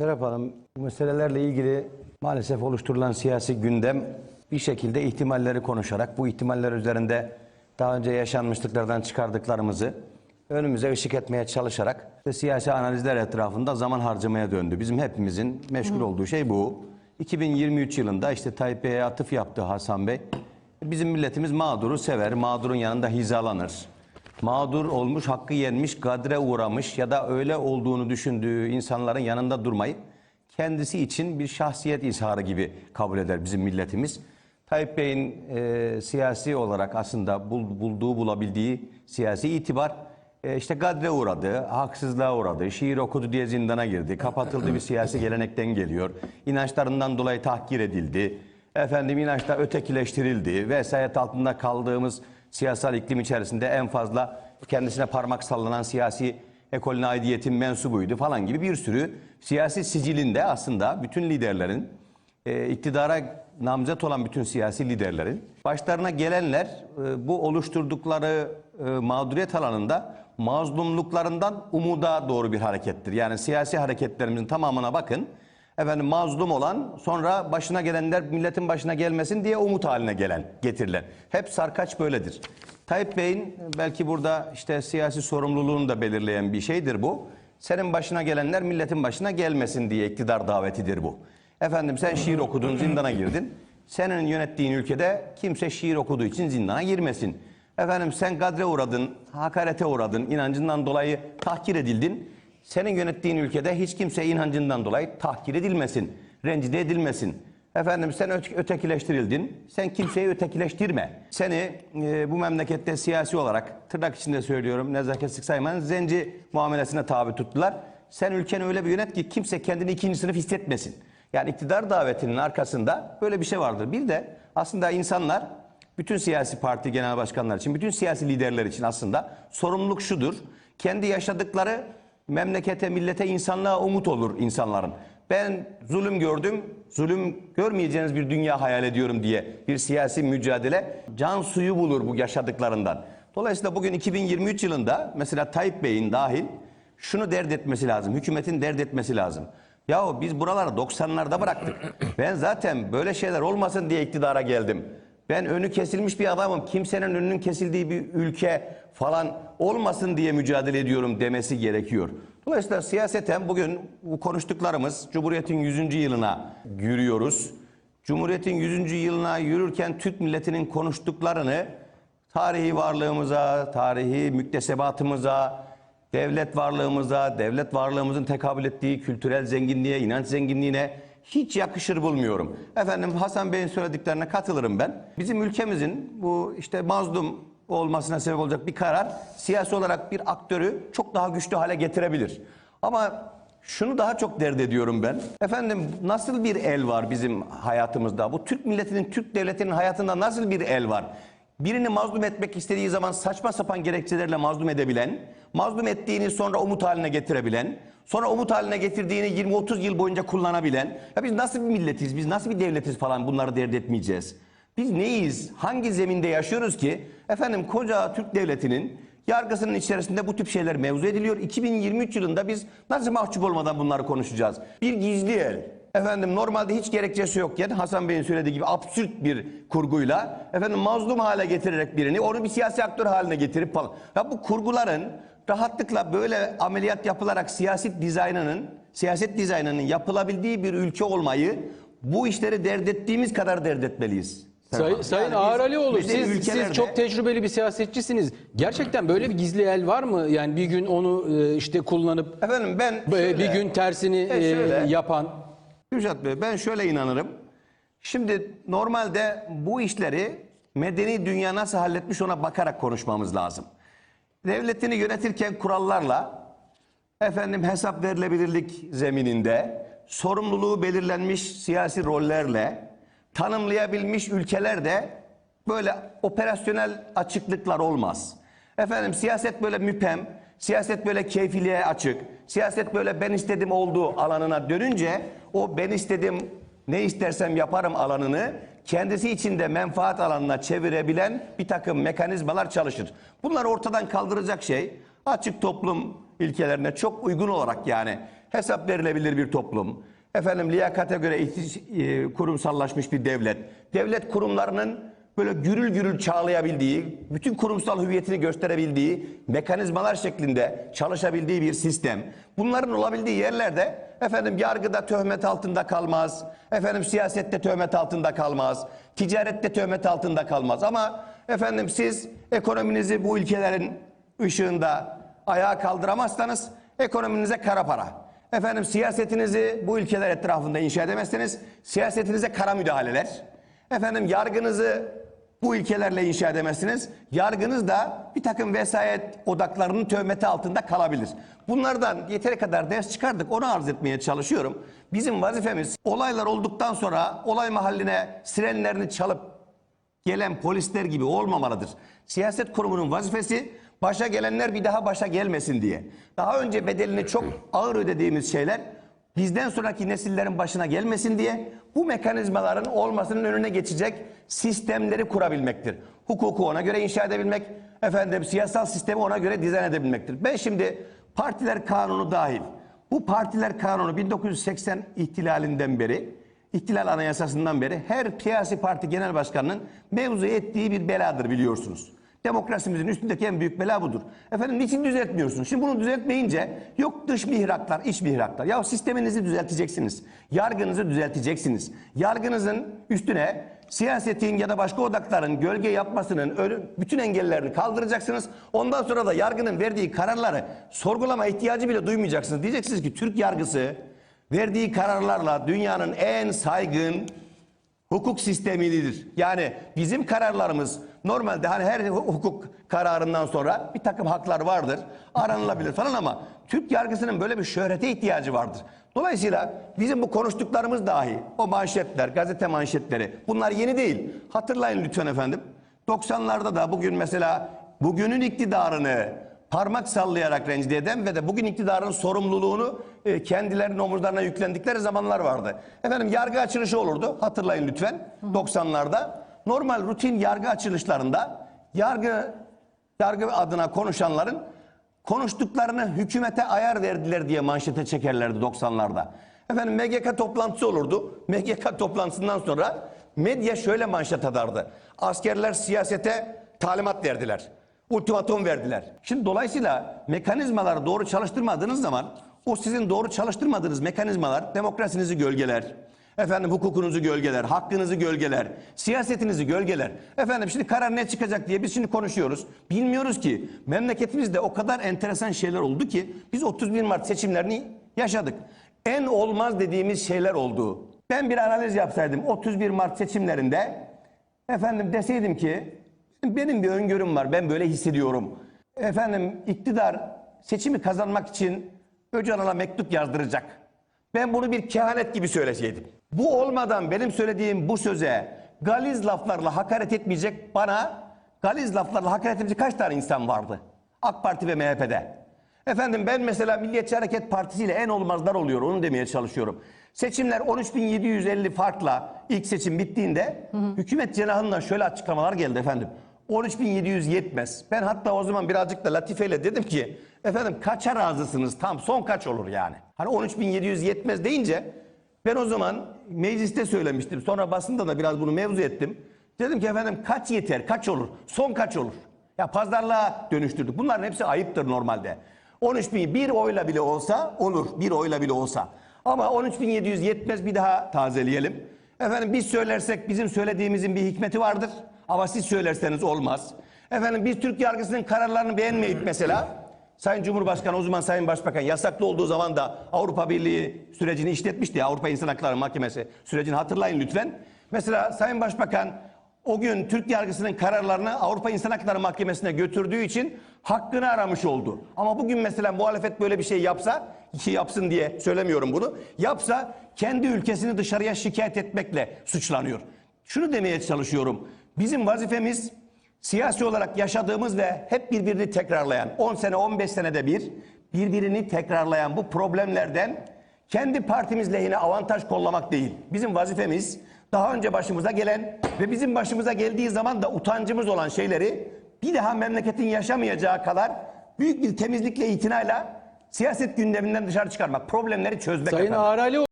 Serap Hanım, bu meselelerle ilgili maalesef oluşturulan siyasi gündem bir şekilde ihtimalleri konuşarak bu ihtimaller üzerinde daha önce yaşanmışlıklardan çıkardıklarımızı önümüze ışık etmeye çalışarak ve siyasi analizler etrafında zaman harcamaya döndü. Bizim hepimizin meşgul olduğu şey bu. 2023 yılında işte Tayyip Bey'e atıf yaptı Hasan Bey. Bizim milletimiz mağduru sever, mağdurun yanında hizalanır mağdur olmuş, hakkı yenmiş, gadre uğramış ya da öyle olduğunu düşündüğü insanların yanında durmayı kendisi için bir şahsiyet izharı gibi kabul eder bizim milletimiz. Tayyip Bey'in e, siyasi olarak aslında bul- bulduğu, bulabildiği siyasi itibar e, işte gadre uğradı, haksızlığa uğradı, şiir okudu diye zindana girdi, kapatıldı bir siyasi gelenekten geliyor, inançlarından dolayı tahkir edildi, efendim inançta ötekileştirildi, vesayet altında kaldığımız siyasal iklim içerisinde en fazla kendisine parmak sallanan siyasi ekolün aidiyetin mensubuydu falan gibi bir sürü siyasi sicilinde aslında bütün liderlerin e, iktidara namzet olan bütün siyasi liderlerin başlarına gelenler e, bu oluşturdukları e, mağduriyet alanında mazlumluklarından umuda doğru bir harekettir. Yani siyasi hareketlerimizin tamamına bakın. Efendim mazlum olan sonra başına gelenler milletin başına gelmesin diye umut haline gelen getirilen. Hep sarkaç böyledir. Tayyip Bey'in belki burada işte siyasi sorumluluğunu da belirleyen bir şeydir bu. Senin başına gelenler milletin başına gelmesin diye iktidar davetidir bu. Efendim sen şiir okudun zindana girdin. Senin yönettiğin ülkede kimse şiir okuduğu için zindana girmesin. Efendim sen gadre uğradın, hakarete uğradın, inancından dolayı tahkir edildin. Senin yönettiğin ülkede hiç kimse inancından dolayı tahkir edilmesin, rencide edilmesin. Efendim sen öte- ötekileştirildin, sen kimseyi ötekileştirme. Seni e, bu memlekette siyasi olarak, tırnak içinde söylüyorum, nezaketsiz saymanın zenci muamelesine tabi tuttular. Sen ülkeni öyle bir yönet ki kimse kendini ikinci sınıf hissetmesin. Yani iktidar davetinin arkasında böyle bir şey vardır. Bir de aslında insanlar bütün siyasi parti genel başkanlar için, bütün siyasi liderler için aslında sorumluluk şudur. Kendi yaşadıkları memlekete, millete, insanlığa umut olur insanların. Ben zulüm gördüm, zulüm görmeyeceğiniz bir dünya hayal ediyorum diye bir siyasi mücadele can suyu bulur bu yaşadıklarından. Dolayısıyla bugün 2023 yılında mesela Tayyip Bey'in dahil şunu dert etmesi lazım, hükümetin dert etmesi lazım. Yahu biz buraları 90'larda bıraktık. Ben zaten böyle şeyler olmasın diye iktidara geldim. Ben önü kesilmiş bir adamım. Kimsenin önünün kesildiği bir ülke falan olmasın diye mücadele ediyorum demesi gerekiyor. Dolayısıyla siyaseten bugün bu konuştuklarımız Cumhuriyet'in 100. yılına yürüyoruz. Cumhuriyet'in 100. yılına yürürken Türk milletinin konuştuklarını tarihi varlığımıza, tarihi müktesebatımıza, devlet varlığımıza, devlet varlığımızın tekabül ettiği kültürel zenginliğe, inanç zenginliğine hiç yakışır bulmuyorum. Efendim Hasan Bey'in söylediklerine katılırım ben. Bizim ülkemizin bu işte mazlum olmasına sebep olacak bir karar siyasi olarak bir aktörü çok daha güçlü hale getirebilir. Ama şunu daha çok dert ediyorum ben. Efendim nasıl bir el var bizim hayatımızda? Bu Türk milletinin, Türk devletinin hayatında nasıl bir el var? Birini mazlum etmek istediği zaman saçma sapan gerekçelerle mazlum edebilen, mazlum ettiğini sonra umut haline getirebilen, sonra umut haline getirdiğini 20-30 yıl boyunca kullanabilen, ya biz nasıl bir milletiz, biz nasıl bir devletiz falan bunları dert etmeyeceğiz. Biz neyiz, hangi zeminde yaşıyoruz ki efendim koca Türk devletinin yargısının içerisinde bu tip şeyler mevzu ediliyor. 2023 yılında biz nasıl mahcup olmadan bunları konuşacağız? Bir gizli el. Efendim normalde hiç gerekçesi yokken Hasan Bey'in söylediği gibi absürt bir kurguyla efendim mazlum hale getirerek birini onu bir siyasi aktör haline getirip falan. Ya bu kurguların rahatlıkla böyle ameliyat yapılarak siyaset dizaynının siyaset dizaynının yapılabildiği bir ülke olmayı bu işleri dert ettiğimiz kadar dert etmeliyiz. Say, Sayın Yani Ağar Alioğlu siz, ülkelerde- siz çok tecrübeli bir siyasetçisiniz. Gerçekten böyle bir gizli el var mı? Yani bir gün onu e, işte kullanıp Efendim ben şöyle- bir gün tersini E, e, şöyle. yapan. Kürşat Bey ben şöyle inanırım. Şimdi normalde bu işleri medeni dünya nasıl halletmiş ona bakarak konuşmamız lazım. Devletini yönetirken kurallarla efendim hesap verilebilirlik zemininde sorumluluğu belirlenmiş siyasi rollerle tanımlayabilmiş ülkelerde böyle operasyonel açıklıklar olmaz. Efendim siyaset böyle müpem, siyaset böyle keyfiliğe açık, siyaset böyle ben istedim olduğu alanına dönünce o ben istedim ne istersem yaparım alanını kendisi içinde menfaat alanına çevirebilen bir takım mekanizmalar çalışır. Bunları ortadan kaldıracak şey açık toplum ilkelerine çok uygun olarak yani hesap verilebilir bir toplum, efendim liyakate göre ihtis- e, kurumsallaşmış bir devlet, devlet kurumlarının böyle gürül gürül çağlayabildiği, bütün kurumsal hüviyetini gösterebildiği, mekanizmalar şeklinde çalışabildiği bir sistem. Bunların olabildiği yerlerde efendim yargıda töhmet altında kalmaz, efendim siyasette töhmet altında kalmaz, ticarette töhmet altında kalmaz. Ama efendim siz ekonominizi bu ülkelerin ışığında ayağa kaldıramazsanız ekonominize kara para. Efendim siyasetinizi bu ülkeler etrafında inşa edemezseniz siyasetinize kara müdahaleler. Efendim yargınızı bu ülkelerle inşa edemezsiniz. Yargınız da bir takım vesayet odaklarının töhmeti altında kalabilir. Bunlardan yeteri kadar ders çıkardık. Onu arz etmeye çalışıyorum. Bizim vazifemiz olaylar olduktan sonra olay mahalline sirenlerini çalıp gelen polisler gibi olmamalıdır. Siyaset kurumunun vazifesi başa gelenler bir daha başa gelmesin diye. Daha önce bedelini çok ağır ödediğimiz şeyler bizden sonraki nesillerin başına gelmesin diye bu mekanizmaların olmasının önüne geçecek sistemleri kurabilmektir. Hukuku ona göre inşa edebilmek, efendim siyasal sistemi ona göre dizayn edebilmektir. Ben şimdi partiler kanunu dahil bu partiler kanunu 1980 ihtilalinden beri İhtilal Anayasası'ndan beri her siyasi parti genel başkanının mevzu ettiği bir beladır biliyorsunuz. Demokrasimizin üstündeki en büyük bela budur. Efendim niçin düzeltmiyorsunuz? Şimdi bunu düzeltmeyince yok dış mihraklar, iç mihraklar. Ya sisteminizi düzelteceksiniz. Yargınızı düzelteceksiniz. Yargınızın üstüne siyasetin ya da başka odakların gölge yapmasının bütün engellerini kaldıracaksınız. Ondan sonra da yargının verdiği kararları sorgulama ihtiyacı bile duymayacaksınız. Diyeceksiniz ki Türk yargısı verdiği kararlarla dünyanın en saygın hukuk sistemidir. Yani bizim kararlarımız normalde hani her hukuk kararından sonra bir takım haklar vardır. Aranılabilir falan ama Türk yargısının böyle bir şöhrete ihtiyacı vardır. Dolayısıyla bizim bu konuştuklarımız dahi o manşetler, gazete manşetleri bunlar yeni değil. Hatırlayın lütfen efendim. 90'larda da bugün mesela bugünün iktidarını parmak sallayarak rencide eden ve de bugün iktidarın sorumluluğunu e, kendilerinin omuzlarına yüklendikleri zamanlar vardı. Efendim yargı açılışı olurdu hatırlayın lütfen 90'larda. Normal rutin yargı açılışlarında yargı yargı adına konuşanların konuştuklarını hükümete ayar verdiler diye manşete çekerlerdi 90'larda. Efendim MGK toplantısı olurdu. MGK toplantısından sonra medya şöyle manşet atardı. Askerler siyasete talimat verdiler. Ultimatum verdiler. Şimdi dolayısıyla mekanizmaları doğru çalıştırmadığınız zaman o sizin doğru çalıştırmadığınız mekanizmalar demokrasinizi gölgeler. Efendim hukukunuzu gölgeler, hakkınızı gölgeler, siyasetinizi gölgeler. Efendim şimdi karar ne çıkacak diye biz şimdi konuşuyoruz. Bilmiyoruz ki memleketimizde o kadar enteresan şeyler oldu ki biz 31 Mart seçimlerini yaşadık. En olmaz dediğimiz şeyler oldu. Ben bir analiz yapsaydım 31 Mart seçimlerinde efendim deseydim ki benim bir öngörüm var ben böyle hissediyorum. Efendim iktidar seçimi kazanmak için Öcalan'a mektup yazdıracak. Ben bunu bir kehanet gibi söyleseydim. Bu olmadan benim söylediğim bu söze galiz laflarla hakaret etmeyecek bana galiz laflarla hakaret edecek kaç tane insan vardı? AK Parti ve MHP'de. Efendim ben mesela Milliyetçi Hareket Partisi ile en olmazlar oluyor onu demeye çalışıyorum. Seçimler 13.750 farkla ilk seçim bittiğinde hükümet cenahından şöyle açıklamalar geldi efendim. 13.700 yetmez. Ben hatta o zaman birazcık da latifeyle dedim ki efendim kaça razısınız tam son kaç olur yani. Hani 13.700 yetmez deyince ben o zaman mecliste söylemiştim. Sonra basında da biraz bunu mevzu ettim. Dedim ki efendim kaç yeter kaç olur son kaç olur. Ya pazarlığa dönüştürdük. Bunların hepsi ayıptır normalde. 13 bin bir oyla bile olsa olur. Bir oyla bile olsa. Ama 13.700 yetmez bir daha tazeleyelim. Efendim biz söylersek bizim söylediğimizin bir hikmeti vardır. Ama siz söylerseniz olmaz. Efendim biz Türk yargısının kararlarını beğenmeyip mesela Sayın Cumhurbaşkanı o zaman Sayın Başbakan yasaklı olduğu zaman da Avrupa Birliği sürecini işletmişti. Avrupa İnsan Hakları Mahkemesi sürecini hatırlayın lütfen. Mesela Sayın Başbakan o gün Türk yargısının kararlarını Avrupa İnsan Hakları Mahkemesi'ne götürdüğü için hakkını aramış oldu. Ama bugün mesela muhalefet böyle bir şey yapsa, ki yapsın diye söylemiyorum bunu, yapsa kendi ülkesini dışarıya şikayet etmekle suçlanıyor. Şunu demeye çalışıyorum. Bizim vazifemiz siyasi olarak yaşadığımız ve hep birbirini tekrarlayan, 10 sene 15 senede bir birbirini tekrarlayan bu problemlerden kendi partimiz lehine avantaj kollamak değil. Bizim vazifemiz daha önce başımıza gelen ve bizim başımıza geldiği zaman da utancımız olan şeyleri bir daha memleketin yaşamayacağı kadar büyük bir temizlikle itinayla Siyaset gündeminden dışarı çıkarmak, problemleri çözmek Sayın efendim.